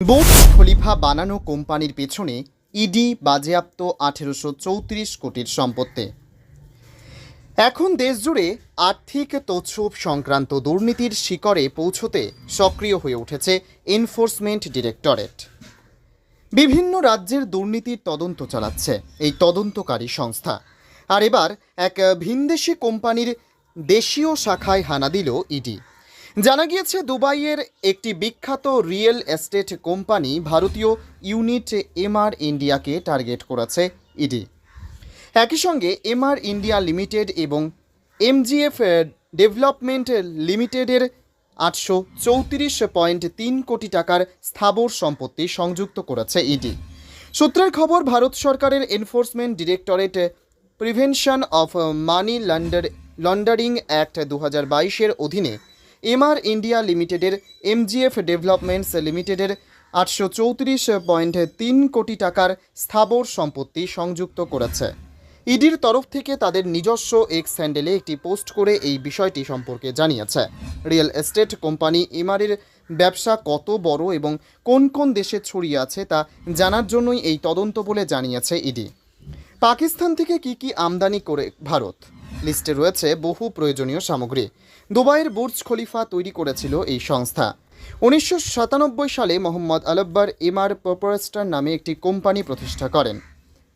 Burj Khalifa বানানো কোম্পানির পেছনে ইডি বাজেয়াপ্ত আঠেরোশো চৌত্রিশ কোটির সম্পত্তি। এখন দেশজুড়ে আর্থিক তছরূপ সংক্রান্ত দুর্নীতির শিকরে পৌঁছতে সক্রিয় হয়ে উঠেছে এনফোর্সমেন্ট ডিরেক্টরেট। বিভিন্ন রাজ্যের দুর্নীতির তদন্ত চালাচ্ছে এই তদন্তকারী সংস্থা। আর এবার এক ভিনদেশি কোম্পানির দেশীয় শাখায় হানা দিল ইডি। জানা গিয়েছে, দুবাইয়ের একটি বিখ্যাত রিয়েল এস্টেট কোম্পানি ভারতীয় ইউনিট এমআর ইন্ডিয়াকে টার্গেট করেছে ইডি। একই সঙ্গে এমআর ইন্ডিয়া লিমিটেড এবং এমজিএফ ডেভেলপমেন্ট লিমিটেডের আটশো চৌত্রিশ পয়েন্ট তিন কোটি টাকার স্থাবর সম্পত্তি সংযুক্ত করেছে ইডি। সূত্রের খবর, ভারত সরকারের enforcement directorate prevention of money launder, laundering act দু হাজার বাইশের অধীনে এমআর ইন্ডিয়া লিমিটেডের এমজিএফ ডেভেলপমেন্টস লিমিটেডের আটশো চৌত্রিশ পয়েন্ট তিন কোটি টাকার স্থাবর সম্পত্তি সংযুক্ত করেছে। ইডির তরফ থেকে তাদের নিজস্ব এক্স হ্যান্ডেলে একটি পোস্ট করে এই বিষয়টি সম্পর্কে জানিয়েছে। রিয়েল এস্টেট কোম্পানি এমআরের ব্যবসা কত বড় এবং কোন কোন দেশে ছড়িয়ে আছে তা জানার জন্যই এই তদন্ত বলে জানিয়েছে ইডি। পাকিস্তান থেকে কি কি আমদানি করে ভারত? লিস্টে রয়েছে বহু প্রয়োজনীয় সামগ্রী। দুবাইয়ের বুর্জ খলিফা তৈরি করেছিল এই সংস্থা। উনিশশো সাতানব্বই সালে মোহাম্মদ আলব্বার এমআর প্রপারেস্টার নামে একটি কোম্পানি প্রতিষ্ঠা করেন।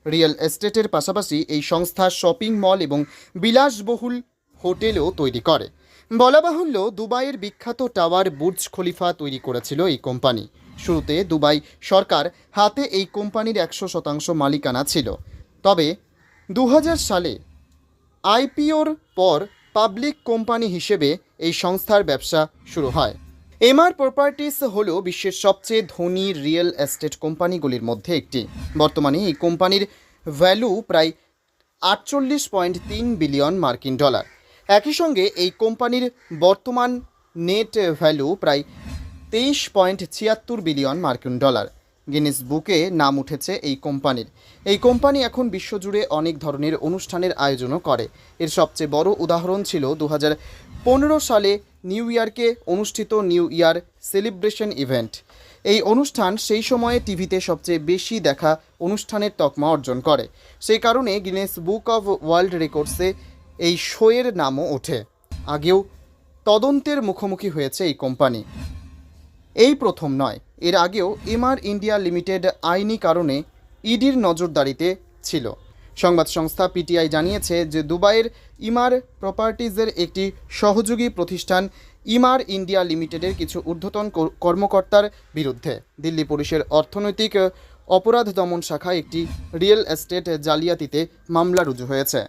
রিয়েল এস্টেটের পাশাপাশি এই সংস্থা শপিং মল এবং বিলাসবহুল হোটেলও তৈরি করে। বলা বাহুল্য, দুবাইয়ের বিখ্যাত টাওয়ার বুর্জ খলিফা তৈরি করেছিল এই কোম্পানি। শুরুতে দুবাই সরকার হাতে এই কোম্পানির একশো শতাংশ মালিকানা ছিল। তবে দু হাজার সালে আইপিওর পর পাবলিক কোম্পানি হিসেবে এই সংস্থার ব্যবসা শুরু হয়। এমআর প্রপার্টিস হল বিশ্বের সবচেয়ে ধনী রিয়েল এস্টেট কোম্পানিগুলির মধ্যে একটি। বর্তমানে এই কোম্পানির ভ্যালু প্রায় আটচল্লিশ পয়েন্ট তিন বিলিয়ন মার্কিন ডলার। একই সঙ্গে এই কোম্পানির বর্তমান নেট ভ্যালু প্রায় তেইশ পয়েন্ট ছিয়াত্তর বিলিয়ন মার্কিন ডলার। গিনেস বুকে নাম উঠেছে এই কোম্পানির। এই কোম্পানি এখন বিশ্বজুড়ে অনেক ধরনের অনুষ্ঠানের আয়োজনও করে। এর সবচেয়ে বড় উদাহরণ ছিল দু সালে নিউ ইয়র্কে অনুষ্ঠিত নিউ ইয়ার সেলিব্রেশন ইভেন্ট। এই অনুষ্ঠান সেই সময়ে টিভিতে সবচেয়ে বেশি দেখা অনুষ্ঠানের তকমা অর্জন করে। সেই কারণে গিনেস বুক অফ ওয়ার্ল্ড রেকর্ডসে এই শোয়ের নামও ওঠে। আগেও তদন্তের মুখোমুখি হয়েছে এই কোম্পানি। এই প্রথম নয়। এর আগেও এমআর ইন্ডিয়া লিমিটেড আইনি কারণে ইডির নজরদারিতে ছিল। সংবাদ সংস্থা পিটিআই জানিয়েছে যে দুবাইয়ের ইমার প্রপার্টিজের একটি সহযোগী প্রতিষ্ঠান ইমার ইন্ডিয়া লিমিটেডের কিছু ঊর্ধ্বতন কর্মকর্তার বিরুদ্ধে। দিল্লি পুলিশের অর্থনৈতিক অপরাধ দমন শাখা একটি রিয়েল এস্টেট জালিয়াতিতে মামলা রুজু হয়েছে।